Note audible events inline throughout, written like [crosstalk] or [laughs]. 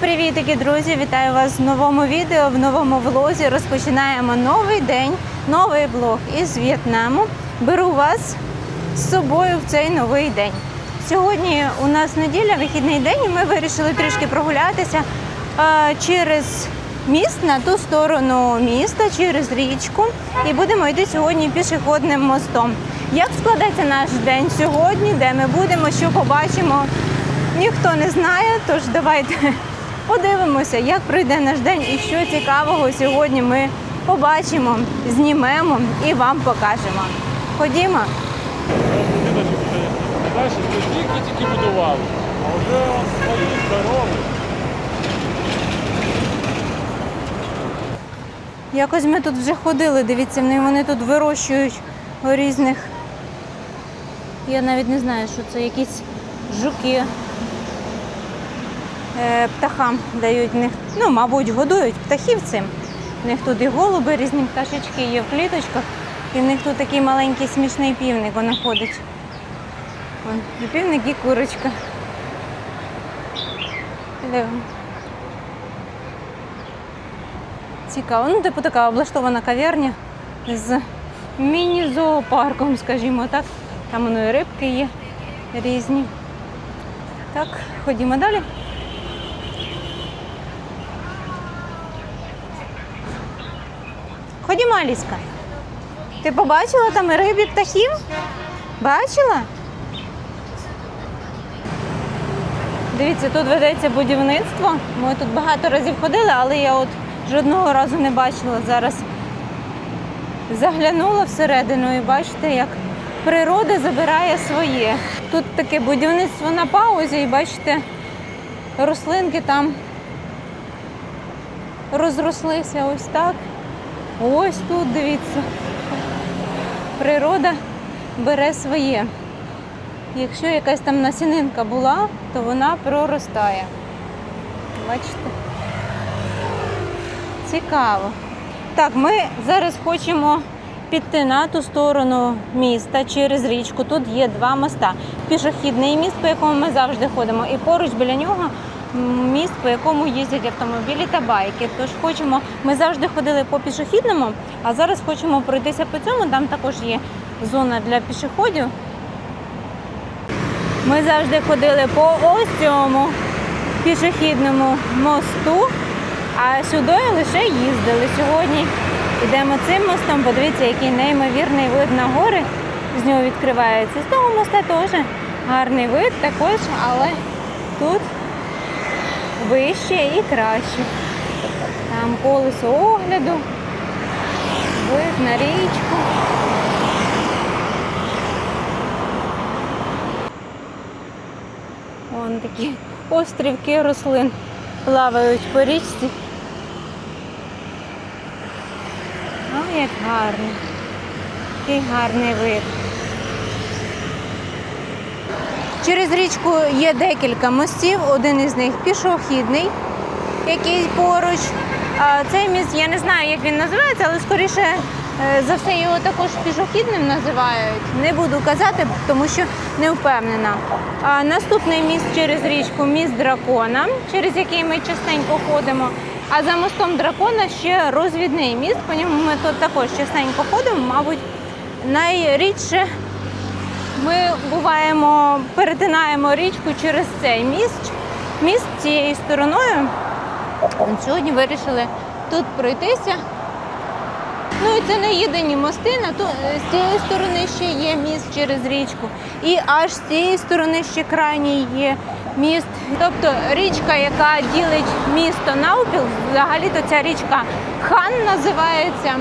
Привітики, друзі! Вітаю вас в новому відео, в новому влозі. Розпочинаємо новий день, новий влог із В'єтнаму. Беру вас з собою в цей новий день. Сьогодні у нас неділя, вихідний день, і ми вирішили трішки прогулятися через міст на ту сторону міста, через річку. І будемо йти сьогодні пішохідним мостом. Як складеться наш день сьогодні, де ми будемо, що побачимо, ніхто не знає. Тож давайте подивимося, як пройде наш день і що цікавого сьогодні ми побачимо, знімемо і вам покажемо. Ходімо. Далі тільки-тільки будували, а вже свої здоровий. Якось ми тут вже ходили, дивіться, вони тут вирощують різних. Я навіть не знаю, що це якісь жуки. Е, птахам дають ну, мабуть, годують птахів цим. У них тут і голуби, різні пташечки є в кліточках. І в них тут такий маленький смішний півник вона ходить. Вон, і півник і курочка. Цікаво. Ну, типу така облаштована кав'ярня з міні-зоопарком, скажімо так. Там воно і рибки є різні. Так, ходімо далі. Ходімо, Аліска. Ти побачила там і риб, птахів? Бачила? Дивіться, тут ведеться будівництво. Ми тут багато разів ходили, але я от жодного разу не бачила. Зараз заглянула всередину і бачите, як природа забирає своє. Тут таке будівництво на паузі, і бачите, рослинки там розрослися ось так. Ось тут дивіться. Природа бере своє. Якщо якась там насінинка була, то вона проростає. Бачите? Цікаво. Так, ми зараз хочемо піти на ту сторону міста через річку. Тут є два моста. Пішохідний міст, по якому ми завжди ходимо, і поруч біля нього міст, по якому їздять автомобілі та байки. Тож хочемо, ми завжди ходили по пішохідному, а зараз хочемо пройтися по цьому. Там також є зона для пішоходів. Ми завжди ходили по ось цьому пішохідному мосту, а сюди лише їздили. Сьогодні йдемо цим мостом. Подивіться, який неймовірний вид на гори з нього відкривається. З того моста теж гарний вид також, але тут вище і краще. Там колесо огляду, вид на річку. Вон такі острівки рослин плавають по річці. О, як гарно. Який гарний вид. Через річку є декілька мостів, один із них пішохідний, який поруч. Цей міст, я не знаю, як він називається, але скоріше е, за все його також пішохідним називають. Не буду казати, тому що не впевнена. Наступний міст через річку міст дракона, через який ми частенько ходимо. А за мостом дракона ще розвідний міст, по ньому ми тут також частенько ходимо, мабуть, найрідше ми буваємо, перетинаємо річку через цей міст. Міст цією стороною. Сьогодні вирішили тут пройтися. Ну і це не єдині мости. На ту, з цієї сторони ще є міст через річку. І аж з цієї сторони ще крайній є міст. Тобто річка, яка ділить місто навпіл, взагалі-то ця річка Хан називається.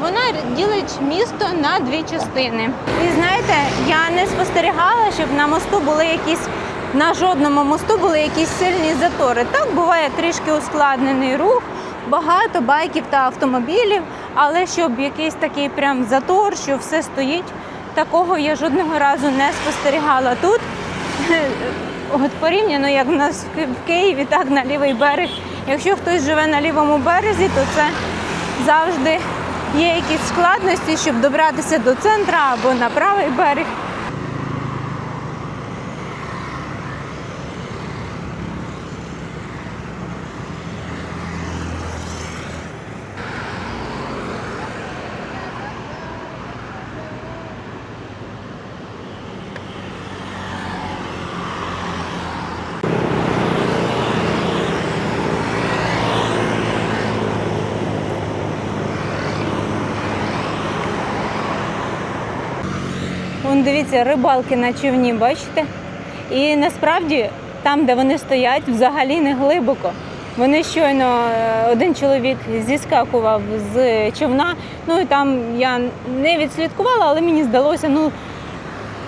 Вона ділить місто на дві частини. І знаєте, я не спостерігала, щоб на мосту були якісь на жодному мосту були якісь сильні затори. Так буває трішки ускладнений рух, багато байків та автомобілів, але щоб якийсь такий прям затор, що все стоїть, такого я жодного разу не спостерігала тут. [laughs] От порівняно, як в нас в Києві, так на лівий берег. Якщо хтось живе на лівому березі, то це завжди є якісь складності, щоб добратися до центра або на правий берег. Дивіться, рибалки на човні, бачите? І насправді там, де вони стоять, взагалі не глибоко. Вони щойно е, один чоловік зіскакував з човна. Ну і там я не відслідкувала, але мені здалося, ну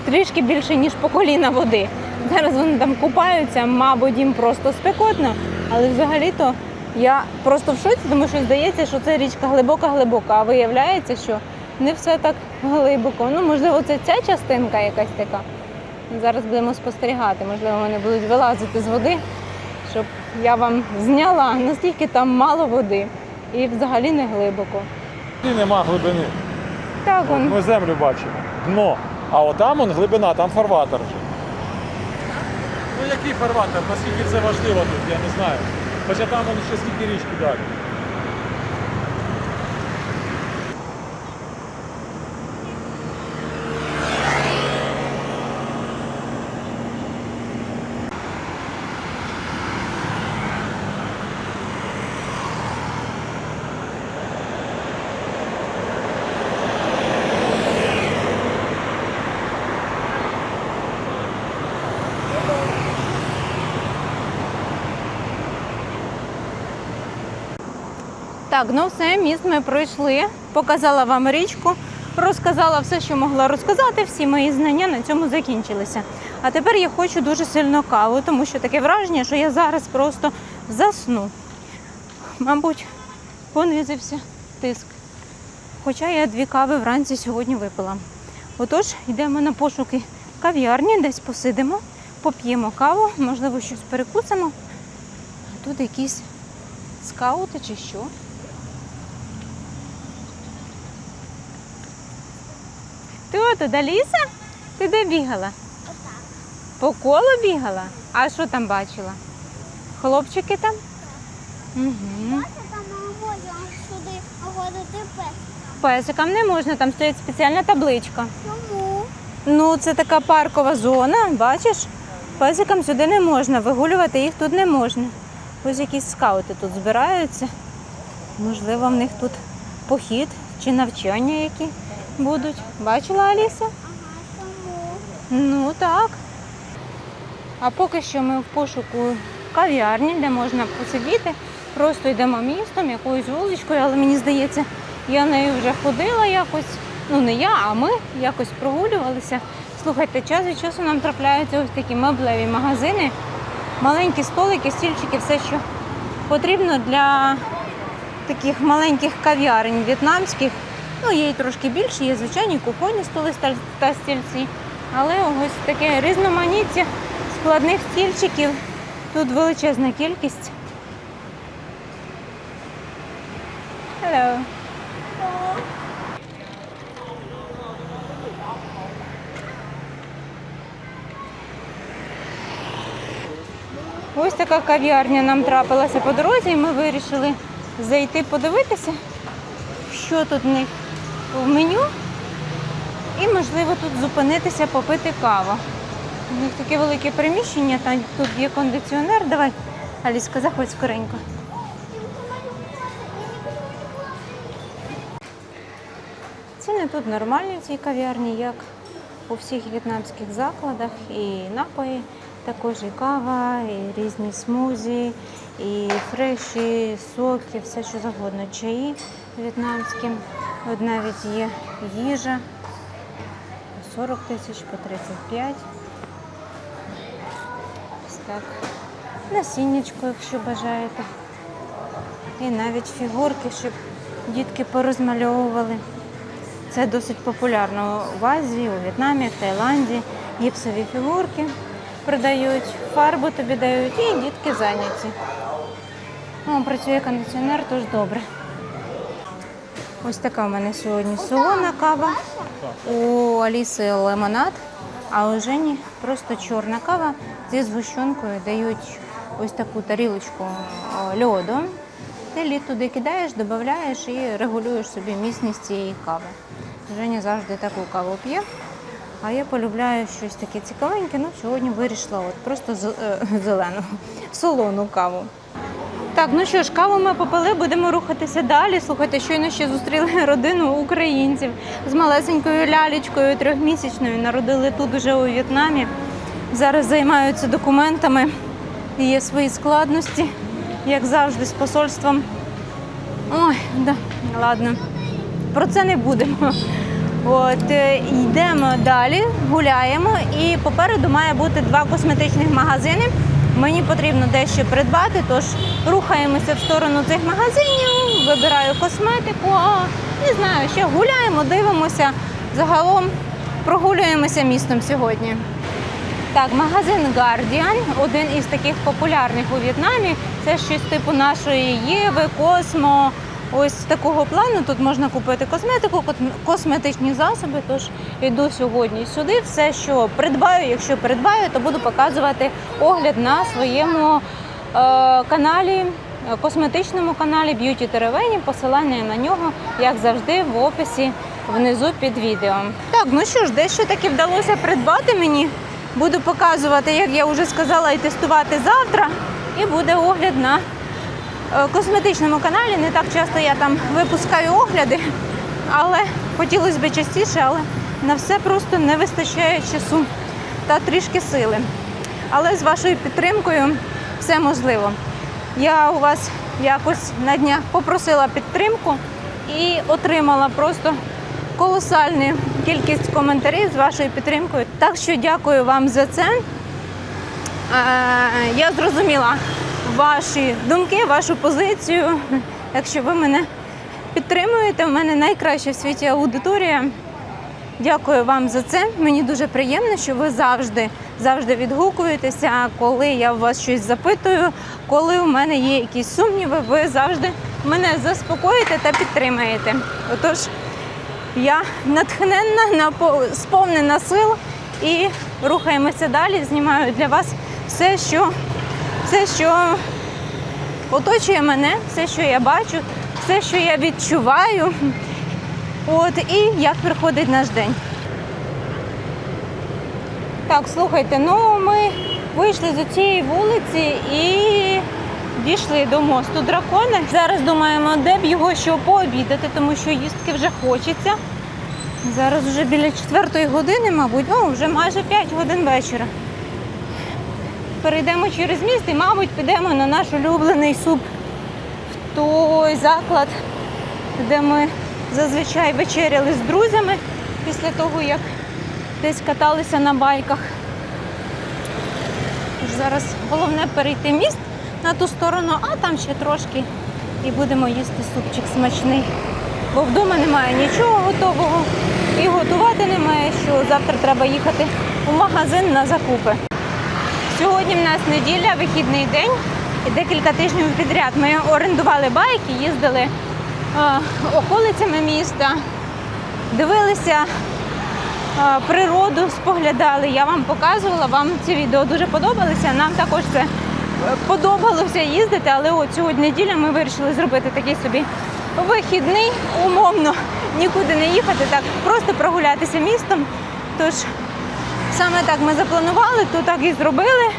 трішки більше, ніж по коліна води. Зараз вони там купаються, мабуть, їм просто спекотно, але взагалі-то я просто в шоці, тому що здається, що це річка глибока-глибока, а виявляється, що не все так глибоко. Ну, можливо, це ця частинка якась така. Зараз будемо спостерігати, можливо, вони будуть вилазити з води, щоб я вам зняла, наскільки там мало води і взагалі не глибоко. І нема глибини. Так, он Ми землю бачимо. Дно. А отам он глибина, там фарватер вже. Ну який фарватер? Наскільки це важливо тут, я не знаю. Хоча там воно ще скільки річки далі. Так, ну все, міст ми пройшли. Показала вам річку, розказала все, що могла розказати. Всі мої знання на цьому закінчилися. А тепер я хочу дуже сильно каву, тому що таке враження, що я зараз просто засну. Мабуть, понизився тиск. Хоча я дві кави вранці сьогодні випила. Отож, йдемо на пошуки кав'ярні, десь посидимо, поп'ємо каву, можливо, щось перекусимо. Тут якісь скаути чи що. Ти от Аліса? Ти де бігала? По колу бігала? А що там бачила? Хлопчики там? Угу. Песикам не можна, там стоїть спеціальна табличка. Чому? Ну, це така паркова зона, бачиш? Песикам сюди не можна, вигулювати їх тут не можна. Ось якісь скаути тут збираються. Можливо, в них тут похід чи навчання які будуть. Бачила Аліса? Ну так. А поки що ми в пошуку кав'ярні, де можна посидіти. Просто йдемо містом, якоюсь вуличкою, але мені здається, я нею вже ходила якось. Ну не я, а ми якось прогулювалися. Слухайте, час від часу нам трапляються ось такі меблеві магазини, маленькі столики, стільчики, все, що потрібно для таких маленьких кав'ярень в'єтнамських. Ну, є і трошки більше, є звичайні кухонні столи та стільці. Але ось таке різноманіття складних стільчиків. Тут величезна кількість. Hello. Ось така кав'ярня нам трапилася по дорозі, і ми вирішили зайти подивитися, що тут в них в меню. І, можливо, тут зупинитися, попити каву. У них таке велике приміщення, та тут є кондиціонер. Давай, Аліска, заходь скоренько. Ціни тут нормальні в цій кав'ярні, як у всіх в'єтнамських закладах. І напої, також і кава, і різні смузі, і фреші, соки, все що завгодно. Чаї в'єтнамські. От навіть є їжа. 40 тисяч по 35. Ось так. Насіннячко, якщо бажаєте. І навіть фігурки, щоб дітки порозмальовували. Це досить популярно в Азії, у В'єтнамі, в Таїланді. Гіпсові фігурки продають, фарбу тобі дають і дітки зайняті. О, працює кондиціонер, тож добре. Ось така у мене сьогодні солона кава. У Аліси лимонад, а у Жені просто чорна кава зі згущенкою дають ось таку тарілочку льоду. Ти лід туди кидаєш, додаєш і регулюєш собі міцність цієї кави. Женя завжди таку каву п'є. А я полюбляю щось таке цікавеньке. Ну, сьогодні вирішила от просто е, [laughs] зелену, солону каву. Так, ну що ж, каву ми попили, будемо рухатися далі. Слухайте, щойно ще зустріли [laughs] родину українців з малесенькою лялечкою трьохмісячною. Народили тут уже у В'єтнамі. Зараз займаються документами. Є свої складності, як завжди, з посольством. Ой, да, ладно, про це не будемо. От е, йдемо далі, гуляємо, і попереду має бути два косметичних магазини. Мені потрібно дещо придбати, тож рухаємося в сторону цих магазинів, вибираю косметику. А не знаю, ще гуляємо, дивимося. Загалом прогулюємося містом сьогодні. Так, магазин Guardian, один із таких популярних у В'єтнамі. Це щось типу нашої Єви, Космо. Ось такого плану тут можна купити косметику, косметичні засоби. Тож йду сьогодні сюди. Все, що придбаю, якщо придбаю, то буду показувати огляд на своєму каналі, е, косметичному каналі Beauty Теревені. Посилання на нього, як завжди, в описі внизу під відео. Так, ну що ж, дещо таки вдалося придбати мені. Буду показувати, як я вже сказала, і тестувати завтра. І буде огляд на е, косметичному каналі. Не так часто я там випускаю огляди, але хотілося б частіше, але на все просто не вистачає часу та трішки сили. Але з вашою підтримкою все можливо. Я у вас якось на днях попросила підтримку і отримала просто колосальну кількість коментарів з вашою підтримкою. Так що дякую вам за це. Е, Я зрозуміла ваші думки, вашу позицію. Якщо ви мене підтримуєте, в мене найкраща в світі аудиторія. Дякую вам за це. Мені дуже приємно, що ви завжди, завжди відгукуєтеся, коли я у вас щось запитую, коли у мене є якісь сумніви, ви завжди мене заспокоїте та підтримаєте. Отож, я натхненна, сповнена сил і рухаємося далі. Знімаю для вас все, що, все, що оточує мене, все, що я бачу, все, що я відчуваю. От і як приходить наш день. Так, слухайте, ну ми вийшли з цієї вулиці і дійшли до мосту дракона. Зараз думаємо, де б його що пообідати, тому що їстки вже хочеться. Зараз вже біля четвертої години, мабуть, о, вже майже 5 годин вечора. Перейдемо через міст і, мабуть, підемо на наш улюблений суп в той заклад, де ми зазвичай вечеряли з друзями після того, як десь каталися на байках. Зараз головне перейти міст на ту сторону, а там ще трошки і будемо їсти супчик смачний. Бо вдома немає нічого готового і готувати немає, що завтра треба їхати у магазин на закупи. Сьогодні в нас неділя, вихідний день. І декілька тижнів підряд ми орендували байки, їздили е, околицями міста, дивилися природу, споглядали. Я вам показувала, вам ці відео дуже подобалися. Нам також це е, подобалося їздити, але от сьогодні неділя ми вирішили зробити такий собі вихідний, умовно, нікуди не їхати, так просто прогулятися містом. Тож Саме так ми запланували, то так і зробили.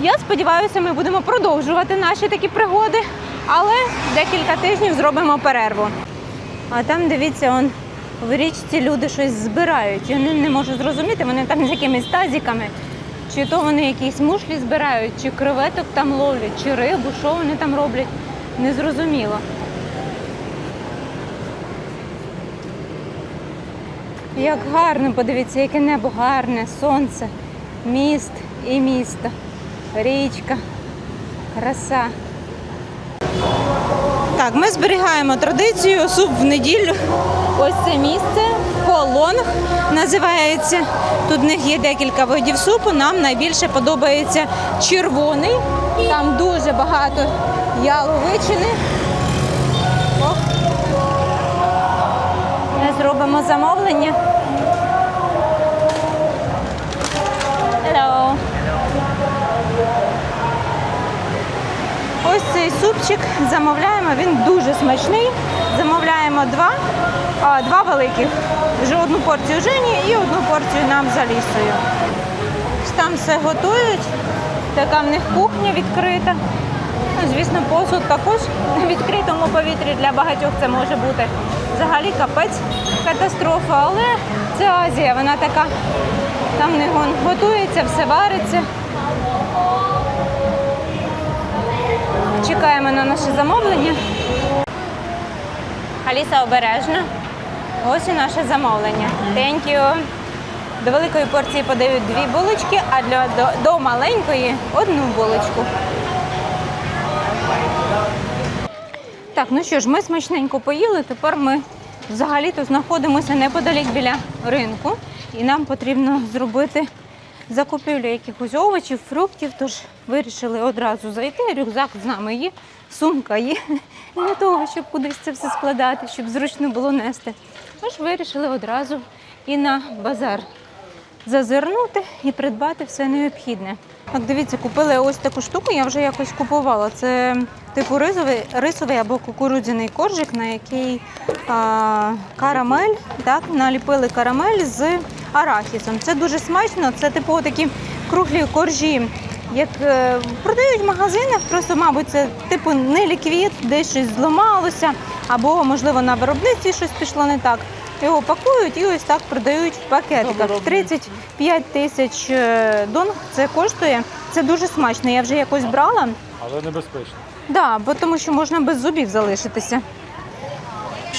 Я сподіваюся, ми будемо продовжувати наші такі пригоди, але декілька тижнів зробимо перерву. А там, дивіться, он, в річці люди щось збирають. Я не, не можу зрозуміти, вони там з якимись тазиками. Чи то вони якісь мушлі збирають, чи креветок там ловлять, чи рибу, що вони там роблять, не зрозуміло. Як гарно, подивіться, яке небо гарне, сонце, міст і місто, річка, краса. Так, ми зберігаємо традицію суп в неділю. Ось це місце, Колонг називається. Тут в них є декілька видів супу. Нам найбільше подобається червоний. Там дуже багато яловичини. Ми зробимо замовлення. Ось цей супчик замовляємо, він дуже смачний. Замовляємо два, два великих. Одну порцію Жені і одну порцію нам за лісою. Там все готують. Така в них кухня відкрита. Ну, Звісно, посуд також на відкритому повітрі для багатьох це може бути взагалі капець катастрофа, але це Азія, вона така. Там не гон- готується, все вариться. Чекаємо на наше замовлення. Аліса обережно. Ось і наше замовлення. Thank you. До великої порції подають дві булочки, а для до, до маленької одну булочку. Так, ну що ж, ми смачненько поїли. Тепер ми взагалі-то знаходимося неподалік біля ринку, і нам потрібно зробити закупівлю якихось овочів, фруктів. Тож вирішили одразу зайти. Рюкзак з нами є, сумка є [laughs] для того, щоб кудись це все складати, щоб зручно було нести. Тож вирішили одразу і на базар зазирнути і придбати все необхідне. Так, дивіться, купили ось таку штуку, я вже якось купувала. Це типу рисовий, рисовий або кукурудзяний коржик, на який а, карамель, так, наліпили карамель з арахісом. Це дуже смачно, це типу такі круглі коржі. Як е, продають в магазинах, просто, мабуть, це типу не ліквід, десь щось зламалося, або, можливо, на виробництві щось пішло не так. Його пакують і ось так продають в пакетиках. 35 тисяч е, донг це коштує. Це дуже смачно. Я вже якось брала. Але небезпечно. Да, бо тому що можна без зубів залишитися.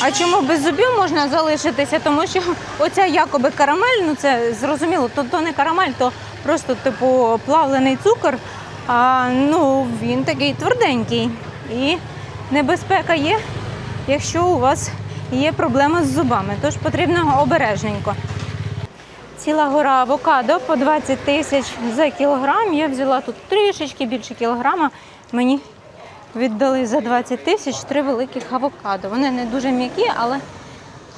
А чому без зубів можна залишитися? Тому що оця якоби карамель, ну це зрозуміло, то, то не карамель, то просто типу плавлений цукор. А ну він такий тверденький. І небезпека є, якщо у вас є проблема з зубами. Тож потрібно обережненько. Ціла гора авокадо по 20 тисяч за кілограм. Я взяла тут трішечки більше кілограма. Мені віддали за 20 тисяч три великих авокадо. Вони не дуже м'які, але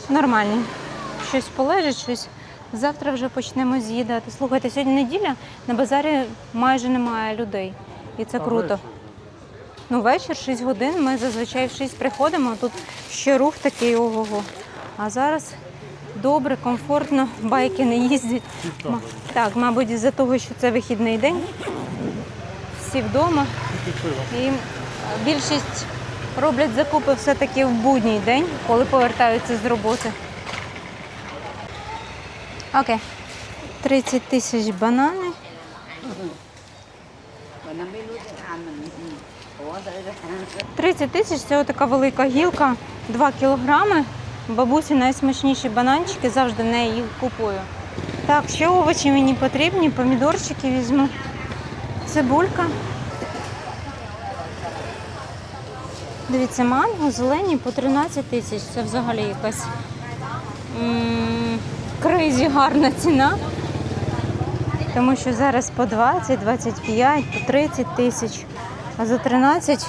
нормальні. Щось полежить, щось. Завтра вже почнемо з'їдати. Слухайте, сьогодні неділя, на базарі майже немає людей. І це круто. Ну, вечір, 6 годин. Ми зазвичай в 6 приходимо, а тут ще рух такий ого-го. А зараз добре, комфортно, байки не їздять. Так, мабуть, із-за того, що це вихідний день. Всі вдома. І більшість роблять закупи все-таки в будній день, коли повертаються з роботи. Окей. 30 тисяч банани. – 30 тисяч це така велика гілка, 2 кілограми. Бабусі найсмачніші бананчики, завжди не неї їх купую. Так, ще овочі мені потрібні, помідорчики візьму, цибулька. Дивіться, манго, зелені по 13 тисяч. Це взагалі якась крейзі гарна ціна. Тому що зараз по 20, 25, по 30 тисяч. А за 13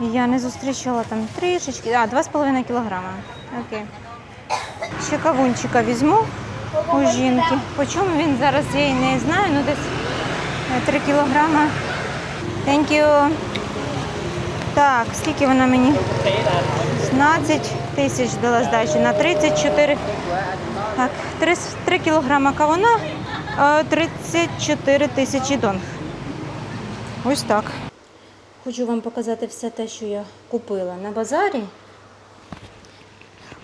я не зустрічала там трішечки. А, 2,5 кілограма. Окей. Ще кавунчика візьму у жінки. По чому він зараз я і не знаю, ну десь е, 3 кілограма. Thank you. Так, скільки вона мені? 16 тисяч дала здачі на 34. Так, 3, 3 кілограма кавуна, е, 34 тисячі донг. Ось так. Хочу вам показати все те, що я купила на базарі.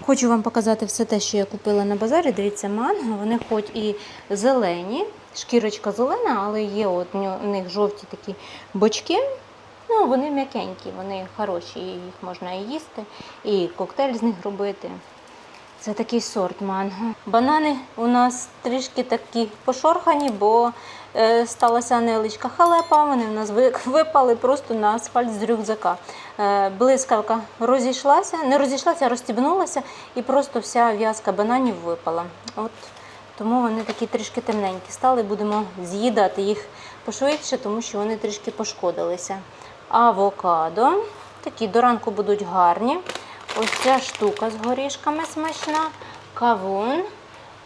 Хочу вам показати все те, що я купила на базарі. Дивіться, манго. Вони хоч і зелені, шкірочка зелена, але є от у них жовті такі бочки. Ну, вони м'якенькі, вони хороші, їх можна і їсти, і коктейль з них робити. Це такий сорт манго. Банани у нас трішки такі пошорхані, бо е, сталася невеличка халепа. Вони в нас [laughs] випали просто на асфальт з рюкзака. Е, блискавка розійшлася, не розійшлася, розстібнулася, і просто вся в'язка бананів випала. От тому вони такі трішки темненькі стали. Будемо з'їдати їх пошвидше, тому що вони трішки пошкодилися. Авокадо. Такі до ранку будуть гарні. Ось ця штука з горішками смачна, кавун,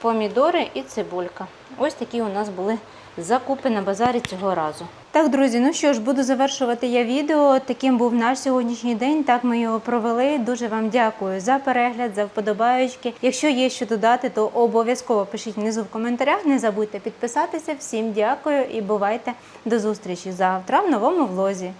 помідори і цибулька. Ось такі у нас були закупи на базарі цього разу. Так, друзі, ну що ж, буду завершувати я відео. Таким був наш сьогоднішній день. Так ми його провели. Дуже вам дякую за перегляд, за вподобаючки. Якщо є що додати, то обов'язково пишіть внизу в коментарях. Не забудьте підписатися. Всім дякую і бувайте до зустрічі завтра в новому влозі.